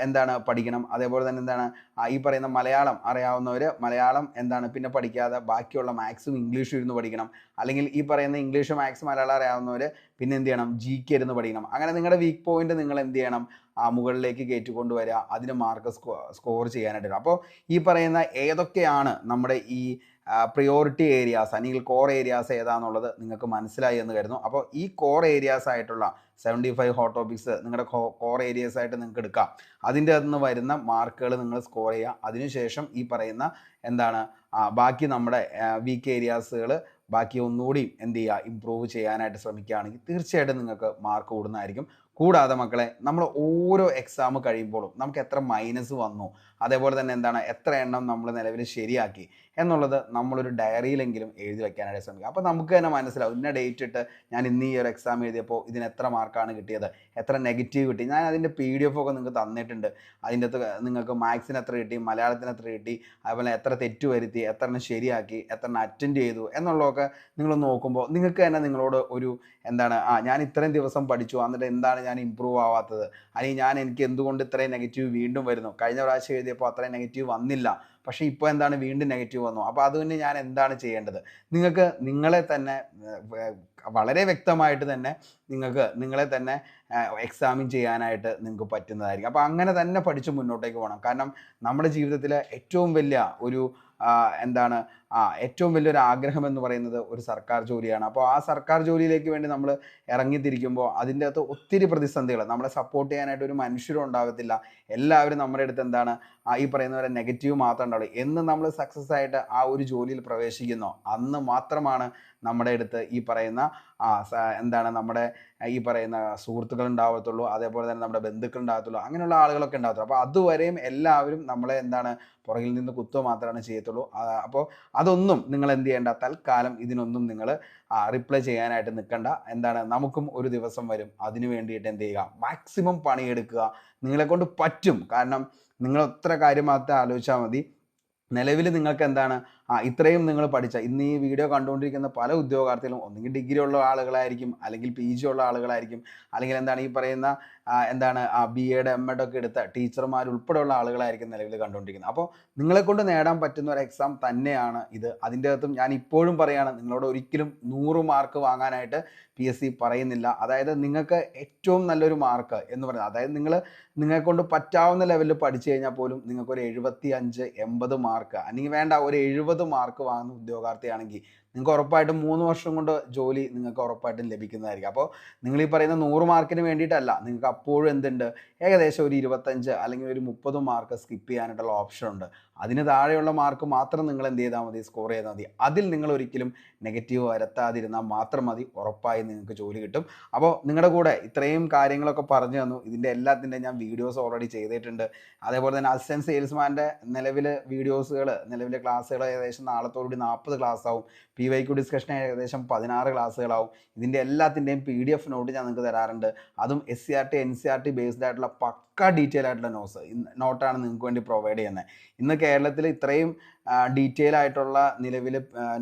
എന്താണ് പഠിക്കണം. അതേപോലെ തന്നെ എന്താണ്? ഈ പറയുന്ന മലയാളം അറിയാവുന്നവർ മലയാളം എന്താണ് പിന്നെ പഠിക്കാതെ ബാക്കിയുള്ള മാത്സും ഇംഗ്ലീഷും ഇരുന്ന് പഠിക്കണം. അല്ലെങ്കിൽ ഈ പറയുന്ന ഇംഗ്ലീഷ് മാത്സ് മലയാളം അറിയാവുന്നവർ പിന്നെ എന്ത് ചെയ്യണം? ജി കെ ഇരുന്ന് പഠിക്കണം. അങ്ങനെ നിങ്ങളുടെ വീക്ക് പോയിന്റ് നിങ്ങൾ എന്ത് ചെയ്യണം? മുകളിലേക്ക് കയറ്റി കൊണ്ടുവരിക അതിന് മാർക്ക് സ്കോ സ്കോർ ചെയ്യാനായിട്ട് അപ്പോൾ ഈ പറയുന്ന ഏതൊക്കെയാണ് നമ്മുടെ ഈ പ്രിയോറിറ്റി ഏരിയാസ് അല്ലെങ്കിൽ കോർ ഏരിയാസ് ഏതാണെന്നുള്ളത് നിങ്ങൾക്ക് മനസ്സിലായി എന്ന് കരുതുന്നു. അപ്പോൾ ഈ കോർ ഏരിയാസ് ആയിട്ടുള്ള സെവന്റി ഫൈവ് ഹോട്ട് ടോപ്പിക്സ് നിങ്ങളുടെ കോർ ഏരിയാസ് ആയിട്ട് നിങ്ങൾക്ക് എടുക്കാം. അതിന്റെ അകത്ത് നിന്ന് വരുന്ന മാർക്കുകൾ നിങ്ങൾ സ്കോർ ചെയ്യുക. അതിനുശേഷം ഈ പറയുന്ന എന്താണ് ബാക്കി നമ്മുടെ വീക്ക് ഏരിയാസുകൾ ബാക്കി ഒന്നുകൂടി എന്ത് ചെയ്യുക ഇമ്പ്രൂവ് ചെയ്യാനായിട്ട് ശ്രമിക്കുകയാണെങ്കിൽ തീർച്ചയായിട്ടും നിങ്ങൾക്ക് മാർക്ക് കൂടുന്നതായിരിക്കും. കൂടാതെ മക്കളെ നമ്മൾ ഓരോ എക്സാം കഴിയുമ്പോഴും നമുക്ക് എത്ര മൈനസ് വന്നു അതേപോലെ തന്നെ എന്താണ് എത്ര എണ്ണം നമ്മൾ നിലവിൽ ശരിയാക്കി. എന്നുള്ളത് നമ്മളൊരു ഡയറിയിലെങ്കിലും എഴുതി വെക്കാനായിട്ട് ശ്രമിക്കുക. അപ്പോൾ നമുക്ക് തന്നെ മനസ്സിലാവും ഇന്ന ഡേറ്റ് ഇട്ട് ഞാൻ ഇന്ന് ഈ ഒരു എക്സാം എഴുതിയപ്പോൾ ഇതിന് എത്ര മാർക്കാണ് കിട്ടിയത് എത്ര നെഗറ്റീവ് കിട്ടി. ഞാൻ അതിന്റെ പി ഡി എഫ് ഒക്കെ നിങ്ങൾക്ക് തന്നിട്ടുണ്ട്. അതിന്റെ അകത്ത് നിങ്ങൾക്ക് മാത്സിന് എത്ര കിട്ടി മലയാളത്തിന് എത്ര കിട്ടി അതുപോലെ എത്ര തെറ്റ് വരുത്തി എത്ര എണ്ണം ശരിയാക്കി എത്ര എണ്ണം അറ്റൻഡ് ചെയ്തു എന്നുള്ളതൊക്കെ നിങ്ങൾ നോക്കുമ്പോൾ നിങ്ങൾക്ക് തന്നെ നിങ്ങളോട് ഒരു എന്താണ് ആ ഞാൻ ഇത്രയും ദിവസം പഠിച്ചു എന്നിട്ട് എന്താണ് ഞാൻ ഇമ്പ്രൂവ് ആവാത്തത്? അല്ലെങ്കിൽ ഞാൻ എനിക്ക് എന്തുകൊണ്ട് ഇത്രയും നെഗറ്റീവ് വീണ്ടും വരുന്നു? കഴിഞ്ഞ പ്രാവശ്യം എഴുതിയപ്പോൾ അത്രയും നെഗറ്റീവ് വന്നില്ല. പക്ഷേ ഇപ്പോൾ എന്താണ് വീണ്ടും നെഗറ്റീവ് വന്നു. അപ്പോൾ അതുകൊണ്ട് ഞാൻ എന്താണ് ചെയ്യേണ്ടത്? നിങ്ങൾക്ക് നിങ്ങളെ തന്നെ വളരെ വ്യക്തമായിട്ട് തന്നെ നിങ്ങൾക്ക് നിങ്ങളെ തന്നെ എക്സാമിൻ ചെയ്യാനായിട്ട് നിങ്ങൾക്ക് പറ്റുന്നതായിരിക്കും. അപ്പോൾ അങ്ങനെ തന്നെ പഠിച്ച് മുന്നോട്ടേക്ക് പോകണം. കാരണം നമ്മുടെ ജീവിതത്തിലെ ഏറ്റവും വലിയ ഒരു എന്താണ് ആ ഏറ്റവും വലിയൊരു ആഗ്രഹം എന്ന് പറയുന്നത് ഒരു സർക്കാർ ജോലിയാണ്. അപ്പോൾ ആ സർക്കാർ ജോലിയിലേക്ക് വേണ്ടി നമ്മൾ ഇറങ്ങിത്തിരിക്കുമ്പോൾ അതിന്റെ അകത്ത് ഒത്തിരി പ്രതിസന്ധികൾ നമ്മളെ സപ്പോർട്ട് ചെയ്യാനായിട്ട് ഒരു മനുഷ്യരും ഉണ്ടാകത്തില്ല. എല്ലാവരും നമ്മുടെ അടുത്ത് എന്താണ് ഈ പറയുന്ന പോലെ നെഗറ്റീവ് മാത്രം ഉണ്ടാവുള്ളൂ. എന്ന് നമ്മൾ സക്സസ് ആയിട്ട് ആ ഒരു ജോലിയിൽ പ്രവേശിക്കുന്നോ. അന്ന് മാത്രമാണ് നമ്മുടെ അടുത്ത് ഈ പറയുന്ന എന്താണ് നമ്മുടെ ഈ പറയുന്ന സുഹൃത്തുക്കൾ ഉണ്ടാവത്തുള്ളൂ. അതേപോലെ തന്നെ നമ്മുടെ ബന്ധുക്കൾ ഉണ്ടാകത്തുള്ളൂ. അങ്ങനെയുള്ള ആളുകളൊക്കെ ഉണ്ടാകത്തുള്ളൂ. അപ്പോൾ അതുവരെയും എല്ലാവരും നമ്മളെ എന്താണ് പുറകിൽ നിന്ന് കുത്തുക മാത്രമാണ് ചെയ്യത്തുള്ളൂ. അപ്പോൾ അതൊന്നും നിങ്ങൾ എന്ത് ചെയ്യേണ്ട തൽക്കാലം ഇതിനൊന്നും നിങ്ങൾ റിപ്ലൈ ചെയ്യാനായിട്ട് നിൽക്കണ്ട. എന്താണ്? നമുക്കും ഒരു ദിവസം വരും. അതിനു വേണ്ടിയിട്ട് എന്ത് ചെയ്യുക? മാക്സിമം പണിയെടുക്കുക. നിങ്ങളെ കൊണ്ട് പറ്റും. കാരണം നിങ്ങൾ ഒത്ര കാര്യം മാത്രം ആലോചിച്ചാൽ മതി. നിലവിൽ നിങ്ങൾക്ക് എന്താണ്? ആ ഇത്രയും നിങ്ങൾ പഠിച്ച ഇന്ന് ഈ വീഡിയോ കണ്ടുകൊണ്ടിരിക്കുന്ന പല ഉദ്യോഗാർത്ഥികളും ഒന്നുകിൽ ഡിഗ്രി ഉള്ള ആളുകളായിരിക്കും അല്ലെങ്കിൽ പി ജി ഉള്ള ആളുകളായിരിക്കും അല്ലെങ്കിൽ എന്താണ് ഈ പറയുന്ന എന്താണ് ആ ബി എഡ് എം എഡ് ഒക്കെ എടുത്ത ടീച്ചർമാർ ഉൾപ്പെടെയുള്ള ആളുകളായിരിക്കും നിലവിൽ കണ്ടുകൊണ്ടിരിക്കുന്നത്. അപ്പോൾ നിങ്ങളെ കൊണ്ട് നേടാൻ പറ്റുന്ന ഒരു എക്സാം തന്നെയാണ് ഇത്. അതിന്റെ അകത്തും ഞാൻ ഇപ്പോഴും പറയുകയാണ് നിങ്ങളോട് ഒരിക്കലും നൂറ് മാർക്ക് വാങ്ങാനായിട്ട് പി എസ് സി പറയുന്നില്ല. അതായത് നിങ്ങൾക്ക് ഏറ്റവും നല്ലൊരു മാർക്ക് എന്ന് പറയുന്നത് അതായത് നിങ്ങൾ നിങ്ങളെ കൊണ്ട് പറ്റാവുന്ന ലെവലിൽ പഠിച്ചു കഴിഞ്ഞാൽ പോലും നിങ്ങൾക്ക് ഒരു എഴുപത്തി അഞ്ച് എൺപത് മാർക്ക് അല്ലെങ്കിൽ വേണ്ട ഒരു എഴുപത് മാർക്ക് വാങ്ങുന്ന ഉദ്യോഗാർത്ഥിയാണെങ്കിൽ നിങ്ങൾക്ക് ഉറപ്പായിട്ടും മൂന്ന് വർഷം കൊണ്ട് ജോലി നിങ്ങൾക്ക് ഉറപ്പായിട്ടും ലഭിക്കുന്നതായിരിക്കും. അപ്പോൾ നിങ്ങൾ ഈ പറയുന്ന നൂറ് മാർക്കിന് വേണ്ടിയിട്ടല്ല നിങ്ങൾക്ക് അപ്പോഴും എന്തുണ്ട്? ഏകദേശം ഒരു ഇരുപത്തഞ്ച് അല്ലെങ്കിൽ ഒരു മുപ്പത് മാർക്ക് സ്കിപ്പ് ചെയ്യാനായിട്ടുള്ള ഓപ്ഷൻ ഉണ്ട്. അതിന് താഴെയുള്ള മാർക്ക് മാത്രം നിങ്ങൾ എന്ത് ചെയ്താൽ മതി സ്കോർ ചെയ്താൽ മതി. അതിൽ നിങ്ങൾ ഒരിക്കലും നെഗറ്റീവ് വരുത്താതിരുന്നാൽ മാത്രം മതി. ഉറപ്പായി നിങ്ങൾക്ക് ജോലി കിട്ടും. അപ്പോൾ നിങ്ങളുടെ കൂടെ ഇത്രയും കാര്യങ്ങളൊക്കെ പറഞ്ഞു തന്നു. ഇതിന്റെ എല്ലാത്തിന്റെ ഞാൻ വീഡിയോസ് ഓൾറെഡി ചെയ്തിട്ടുണ്ട്. അതേപോലെ തന്നെ അസിസ്റ്റന്റ് സെയിൽസ്മാന്റെ നിലവിൽ വീഡിയോസുകൾ നിലവിലെ ക്ലാസ്സുകൾ ഏകദേശം നാളത്തോടുകൂടി നാൽപ്പത് ക്ലാസ് ആവും. പി വൈ ക്യു ഡിസ്കഷൻ ഏകദേശം പതിനാറ് ക്ലാസ്സുകളാവും. ഇതിന്റെ എല്ലാത്തിന്റെയും പി ഡി എഫ് നോട്ട് ഞാൻ നിങ്ങൾക്ക് തരാറുണ്ട്. അതും S C R T N C R T based ആയിട്ടുള്ള പക്ക ഡീറ്റെയിൽ ആയിട്ടുള്ള നോസ് നോട്ടാണ് നിങ്ങൾക്ക് വേണ്ടി പ്രൊവൈഡ് ചെയ്യുന്നത്. ഇന്ന് കേരളത്തിൽ ഇത്രയും ഡീറ്റെയിൽ ആയിട്ടുള്ള നിലവിൽ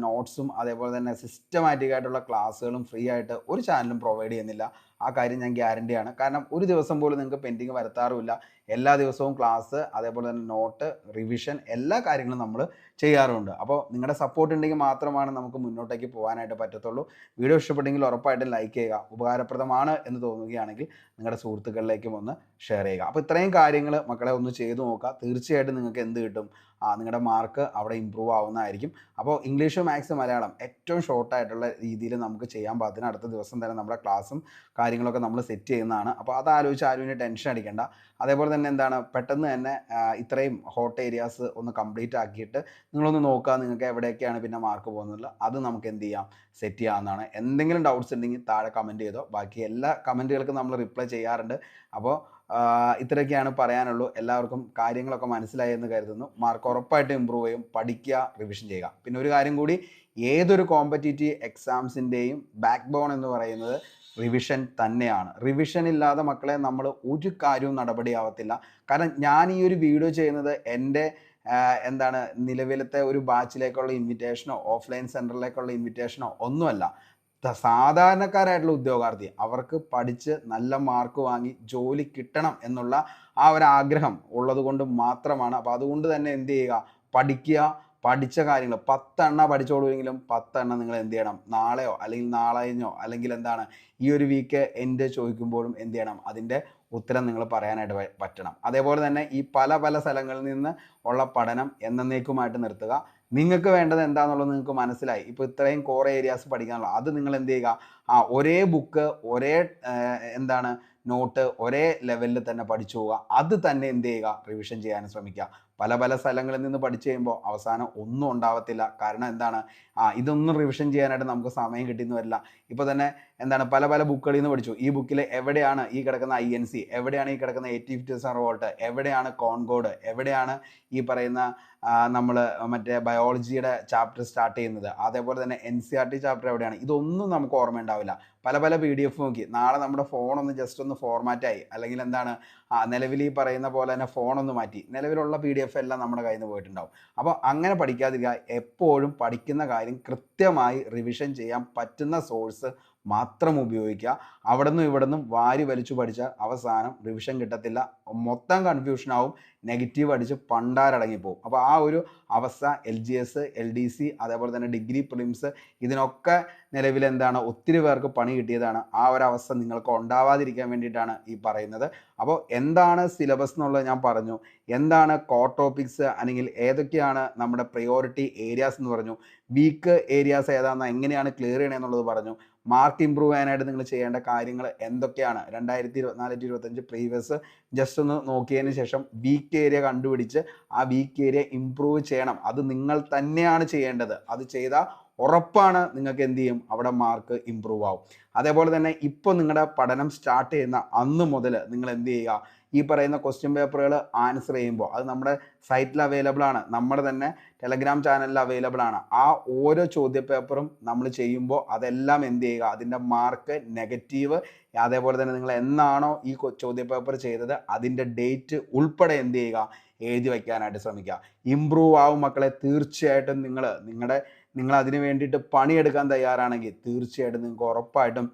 നോട്ട്സും അതേപോലെ തന്നെ സിസ്റ്റമാറ്റിക് ആയിട്ടുള്ള ക്ലാസ്സുകളും ഫ്രീ ആയിട്ട് ഒരു ചാനലും പ്രൊവൈഡ് ചെയ്യുന്നില്ല. ആ കാര്യം ഞാൻ ഗ്യാരണ്ടിയാണ് കാരണം ഒരു ദിവസം പോലും നിങ്ങൾക്ക് പെൻഡിങ് വരുത്താറുമില്ല. എല്ലാ ദിവസവും ക്ലാസ് അതേപോലെ തന്നെ നോട്ട് റിവിഷൻ എല്ലാ കാര്യങ്ങളും നമ്മൾ ചെയ്യാറുണ്ട്. അപ്പോൾ നിങ്ങളുടെ സപ്പോർട്ട് ഉണ്ടെങ്കിൽ മാത്രമാണ് നമുക്ക് മുന്നോട്ടേക്ക് പോകാനായിട്ട് പറ്റത്തുള്ളൂ. വീഡിയോ ഇഷ്ടപ്പെട്ടെങ്കിൽ ഉറപ്പായിട്ടും ലൈക്ക് ചെയ്യുക. ഉപകാരപ്രദമാണ് എന്ന് തോന്നുകയാണെങ്കിൽ നിങ്ങളുടെ സുഹൃത്തുക്കളിലേക്കും ഒന്ന് ഷെയർ ചെയ്യുക. അപ്പോൾ ഇത്രയും കാര്യങ്ങൾ മക്കളെ ഒന്ന് ചെയ്തു നോക്കുക. തീർച്ചയായിട്ടും നിങ്ങൾക്ക് എന്ത് കിട്ടും? നിങ്ങളുടെ മാർക്ക് അവിടെ ഇമ്പ്രൂവ് ആവുന്നതായിരിക്കും. അപ്പോൾ ഇംഗ്ലീഷ് മാത്സ് മലയാളം ഏറ്റവും ഷോർട്ടായിട്ടുള്ള രീതിയിൽ നമുക്ക് ചെയ്യാൻ പാകത്തിന് അടുത്ത ദിവസം തന്നെ നമ്മുടെ ക്ലാസ്സും കാര്യങ്ങളൊക്കെ നമ്മൾ സെറ്റ് ചെയ്യുന്നതാണ്. അപ്പോൾ അത് ആലോചിച്ച് ആരും ടെൻഷൻ അടിക്കേണ്ട. അതേപോലെ തന്നെ എന്താണ്? പെട്ടെന്ന് തന്നെ ഇത്രയും ഹോട്ട് ഏരിയാസ് ഒന്ന് കംപ്ലീറ്റ് ആക്കിയിട്ട് നിങ്ങളൊന്ന് നോക്കുക നിങ്ങൾക്ക് എവിടെയൊക്കെയാണ് പിന്നെ മാർക്ക് പോകുന്നത്. അത് നമുക്ക് എന്ത് ചെയ്യാം? സെറ്റ് ചെയ്യാവുന്നതാണ്. എന്തെങ്കിലും ഡൗട്ട്സ് ഉണ്ടെങ്കിൽ താഴെ കമന്റ് ചെയ്തോ. ബാക്കി എല്ലാ കമന്റുകൾക്കും നമ്മൾ റിപ്ലൈ ചെയ്യാറുണ്ട്. അപ്പോൾ ഇത്രയൊക്കെയാണ് പറയാനുള്ളൂ. എല്ലാവർക്കും കാര്യങ്ങളൊക്കെ മനസ്സിലായി എന്ന് കരുതുന്നു. മാർക്ക് ഉറപ്പായിട്ടും ഇമ്പ്രൂവ് ചെയ്യും. പഠിക്കുക റിവിഷൻ ചെയ്യുക. പിന്നെ ഒരു കാര്യം കൂടി ഏതൊരു കോമ്പറ്റീറ്റീവ് എക്സാംസിന്റെയും ബാക്ക് ബോൺ എന്ന് പറയുന്നത് റിവിഷൻ തന്നെയാണ്. റിവിഷൻ ഇല്ലാതെ മക്കളെ നമ്മൾ ഒരു കാര്യവും നടപടിയാവത്തില്ല. കാരണം ഞാൻ ഈ ഒരു വീഡിയോ ചെയ്യുന്നത് എന്റെ എന്താണ് നിലവിലത്തെ ഒരു ബാച്ചിലേക്കുള്ള ഇൻവിറ്റേഷനോ ഓഫ്ലൈൻ സെന്ററിലേക്കുള്ള ഇൻവിറ്റേഷനോ ഒന്നുമല്ല. സാധാരണക്കാരായിട്ടുള്ള ഉദ്യോഗാർത്ഥി അവർക്ക് പഠിച്ച് നല്ല മാർക്ക് വാങ്ങി ജോലി കിട്ടണം എന്നുള്ള ആ ഒരു ആഗ്രഹം ഉള്ളത് കൊണ്ട് മാത്രമാണ്. അപ്പോൾ അതുകൊണ്ട് തന്നെ എന്ത് ചെയ്യുക? പഠിക്കുക പഠിച്ച കാര്യങ്ങൾ. പത്തെണ്ണ പഠിച്ചോളൂവെങ്കിലും പത്തെണ്ണ നിങ്ങൾ എന്ത് ചെയ്യണം? നാളെയോ അല്ലെങ്കിൽ നാളെ കഴിഞ്ഞോ അല്ലെങ്കിൽ എന്താണ്? ഈ ഒരു വീക്ക് എന്റെ ചോദിക്കുമ്പോഴും എന്ത് ചെയ്യണം? അതിന്റെ ഉത്തരം നിങ്ങൾ പറയാനായിട്ട് പറ്റണം. അതേപോലെ തന്നെ ഈ പല പല സ്ഥലങ്ങളിൽ നിന്ന് ഉള്ള പഠനം എന്നേക്കുമായിട്ട് നിർത്തുക. നിങ്ങൾക്ക് വേണ്ടത് എന്താണെന്നുള്ളത് നിങ്ങൾക്ക് മനസ്സിലായി. ഇപ്പോൾ ഇത്രയും കോർ ഏരിയാസ് പഠിക്കാനുള്ള. അത് നിങ്ങൾ എന്ത് ചെയ്യുക? ആ ഒരേ ബുക്ക് ഒരേ എന്താണ് നോട്ട് ഒരേ ലെവലിൽ തന്നെ പഠിച്ചു പോവുക. അത് തന്നെ എന്ത് ചെയ്യുക? റിവിഷൻ ചെയ്യാൻ ശ്രമിക്കുക. പല പല സ്ഥലങ്ങളിൽ നിന്ന് പഠിച്ചു കഴിയുമ്പോൾ അവസാനം ഒന്നും ഉണ്ടാവത്തില്ല. കാരണം എന്താണ്? ആ ഇതൊന്നും റിവിഷൻ ചെയ്യാനായിട്ട് നമുക്ക് സമയം കിട്ടിയെന്ന് വരില്ല. ഇപ്പോൾ തന്നെ എന്താണ്? പല പല ബുക്കുകളിൽ നിന്ന് പഠിച്ചു. ഈ ബുക്കിൽ എവിടെയാണ് ഈ കിടക്കുന്ന ഐ എൻ സി എവിടെയാണ് ഈ കിടക്കുന്ന എയ്റ്റി ഫിഫ്റ്റി റിവോൾട്ട് എവിടെയാണ് കോൺകോഡ് എവിടെയാണ് ഈ പറയുന്ന നമ്മൾ മറ്റേ ബയോളജിയുടെ ചാപ്റ്റർ സ്റ്റാർട്ട് ചെയ്യുന്നത്. അതേപോലെ തന്നെ N C R T chapter എവിടെയാണ്? ഇതൊന്നും നമുക്ക് ഓർമ്മയുണ്ടാവില്ല. പല പല പി ഡി എഫ് നോക്കി. നാളെ നമ്മുടെ ഫോണൊന്ന് ജസ്റ്റ് ഒന്ന് ഫോർമാറ്റായി അല്ലെങ്കിൽ എന്താണ്? നിലവിൽ ഈ പറയുന്ന പോലെ തന്നെ ഫോണൊന്ന് മാറ്റി. നിലവിലുള്ള പി ഡി എഫ് എല്ലാം നമ്മുടെ കയ്യിൽ നിന്ന് പോയിട്ടുണ്ടാവും. അപ്പോൾ അങ്ങനെ പഠിക്കാതിരിക്കുക. എപ്പോഴും പഠിക്കുന്ന കാര്യം കൃത്യമായി റിവിഷൻ ചെയ്യാൻ പറ്റുന്ന സോഴ്സ് മാത്രം ഉപയോഗിക്കുക. അവിടെ നിന്നും ഇവിടെ നിന്നും വാരി വലിച്ചു പഠിച്ചാൽ അവസാനം റിവിഷൻ കിട്ടത്തില്ല. മൊത്തം കൺഫ്യൂഷൻ ആവും. നെഗറ്റീവ് അടിച്ച് പണ്ടാരടങ്ങിപ്പോവും. അപ്പോൾ ആ ഒരു അവസ്ഥ L G S L D C അതേപോലെ തന്നെ ഡിഗ്രി പ്രിലിംസ് ഇതിനൊക്കെ നിലവിൽ എന്താണ് ഒത്തിരി പേർക്ക് പണി കിട്ടിയതാണ്. ആ ഒരു അവസ്ഥ നിങ്ങൾക്ക് ഉണ്ടാവാതിരിക്കാൻ വേണ്ടിയിട്ടാണ് ഈ പറയുന്നത്. അപ്പോൾ എന്താണ് സിലബസ് എന്നുള്ളത് ഞാൻ പറഞ്ഞു. എന്താണ് കോ ടോപ്പിക്സ് അല്ലെങ്കിൽ ഏതൊക്കെയാണ് നമ്മുടെ പ്രയോറിറ്റി ഏരിയാസ് എന്ന് പറഞ്ഞു. വീക്ക് ഏരിയാസ് ഏതാണെന്ന് എങ്ങനെയാണ് ക്ലിയർ ചെയ്യണമെന്നുള്ളത് പറഞ്ഞു. മാർക്ക് ഇമ്പ്രൂവ് ചെയ്യാനായിട്ട് നിങ്ങൾ ചെയ്യേണ്ട കാര്യങ്ങൾ എന്തൊക്കെയാണ്? രണ്ടായിരത്തി ഇരുപത്തിനാല് ടു ഇരുപത്തഞ്ച് പ്രീവിയസ് ജസ്റ്റ് ഒന്ന് നോക്കിയതിന് ശേഷം വീക്ക് ഏരിയ കണ്ടുപിടിച്ച് ആ വീക്ക് ഏരിയ ഇമ്പ്രൂവ് ചെയ്യണം. അത് നിങ്ങൾ തന്നെയാണ് ചെയ്യേണ്ടത്. അത് ചെയ്താൽ ഉറപ്പാണ് നിങ്ങൾക്ക് എന്ത് ചെയ്യും? അവിടെ മാർക്ക് ഇമ്പ്രൂവ് ആവും. അതേപോലെ തന്നെ ഇപ്പോൾ നിങ്ങളുടെ പഠനം സ്റ്റാർട്ട് ചെയ്യുന്ന അന്ന് മുതൽ നിങ്ങൾ എന്ത് ചെയ്യുക? ഈ പറയുന്ന ക്വസ്റ്റ്യൻ പേപ്പറുകൾ ആൻസർ ചെയ്യുമ്പോൾ അത് നമ്മുടെ സൈറ്റിൽ അവൈലബിൾ ആണ്. നമ്മുടെ തന്നെ ടെലഗ്രാം ചാനലിൽ അവൈലബിൾ ആണ്. ആ ഓരോ ചോദ്യ പേപ്പറും നമ്മൾ ചെയ്യുമ്പോൾ അതെല്ലാം എന്ത് ചെയ്യുക? അതിന്റെ മാർക്ക് നെഗറ്റീവ് അതേപോലെ തന്നെ നിങ്ങൾ എന്നാണോ ഈ ചോദ്യപേപ്പർ ചോദ്യ പേപ്പർ ചെയ്തത്? അതിന്റെ ഡേറ്റ് ഉൾപ്പെടെ എന്ത് ചെയ്യുക? എഴുതി വയ്ക്കാനായിട്ട് ശ്രമിക്കുക. ഇമ്പ്രൂവ് ആവും മക്കളെ. തീർച്ചയായിട്ടും നിങ്ങൾ നിങ്ങളുടെ നിങ്ങൾ അതിന് വേണ്ടിയിട്ട് പണിയെടുക്കാൻ തയ്യാറാണെങ്കിൽ തീർച്ചയായിട്ടും നിങ്ങൾക്ക് ഉറപ്പായിട്ടും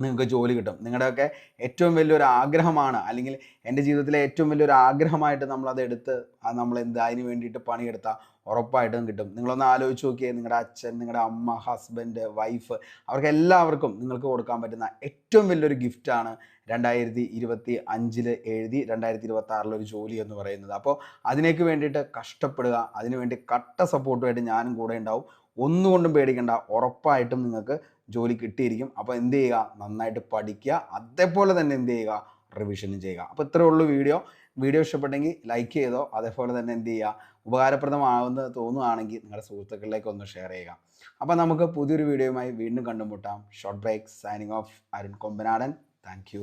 നിങ്ങൾക്ക് ജോലി കിട്ടും. നിങ്ങളുടെയൊക്കെ ഏറ്റവും വലിയൊരു ആഗ്രഹമാണ് അല്ലെങ്കിൽ എന്റെ ജീവിതത്തിലെ ഏറ്റവും വലിയൊരു ആഗ്രഹമായിട്ട് നമ്മളത് എടുത്ത് നമ്മൾ എന്ത് അതിന് വേണ്ടിയിട്ട് പണിയെടുത്താൽ ഉറപ്പായിട്ടും കിട്ടും. നിങ്ങളൊന്ന് ആലോചിച്ച് നോക്കിയേ നിങ്ങളുടെ അച്ഛൻ നിങ്ങളുടെ അമ്മ ഹസ്ബൻഡ് വൈഫ് അവർക്ക് എല്ലാവർക്കും നിങ്ങൾക്ക് കൊടുക്കാൻ പറ്റുന്ന ഏറ്റവും വലിയൊരു ഗിഫ്റ്റാണ് രണ്ടായിരത്തി ഇരുപത്തി അഞ്ചിൽ എഴുതി രണ്ടായിരത്തി ഇരുപത്തി ആറിൽ ഒരു ജോലി എന്ന് പറയുന്നത്. അപ്പോൾ അതിനേക്ക് വേണ്ടിയിട്ട് കഷ്ടപ്പെടുക അതിനുവേണ്ടി കട്ട സപ്പോർട്ടുമായിട്ട് ഞാനും കൂടെ ഉണ്ടാവും. ഒന്നുകൊണ്ടും പേടിക്കണ്ട. ഉറപ്പായിട്ടും നിങ്ങൾക്ക് ജോലി കിട്ടിയിരിക്കും. അപ്പോൾ എന്ത് ചെയ്യുക? നന്നായിട്ട് പഠിക്കുക. അതേപോലെ തന്നെ എന്ത് ചെയ്യുക? റിവിഷനും ചെയ്യുക. അപ്പോൾ ഇത്രയേ ഉള്ളൂ വീഡിയോ. വീഡിയോ ഇഷ്ടപ്പെട്ടെങ്കിൽ ലൈക്ക് ചെയ്തോ. അതേപോലെ തന്നെ എന്ത് ചെയ്യുക? ഉപകാരപ്രദമാകുമെന്ന് തോന്നുകയാണെങ്കിൽ നിങ്ങളുടെ സുഹൃത്തുക്കളിലേക്ക് ഒന്ന് ഷെയർ ചെയ്യുക. അപ്പോൾ നമുക്ക് പുതിയൊരു വീഡിയോയുമായി വീണ്ടും കണ്ടുമുട്ടാം. Short break signing off Arun Kombanadan. Thank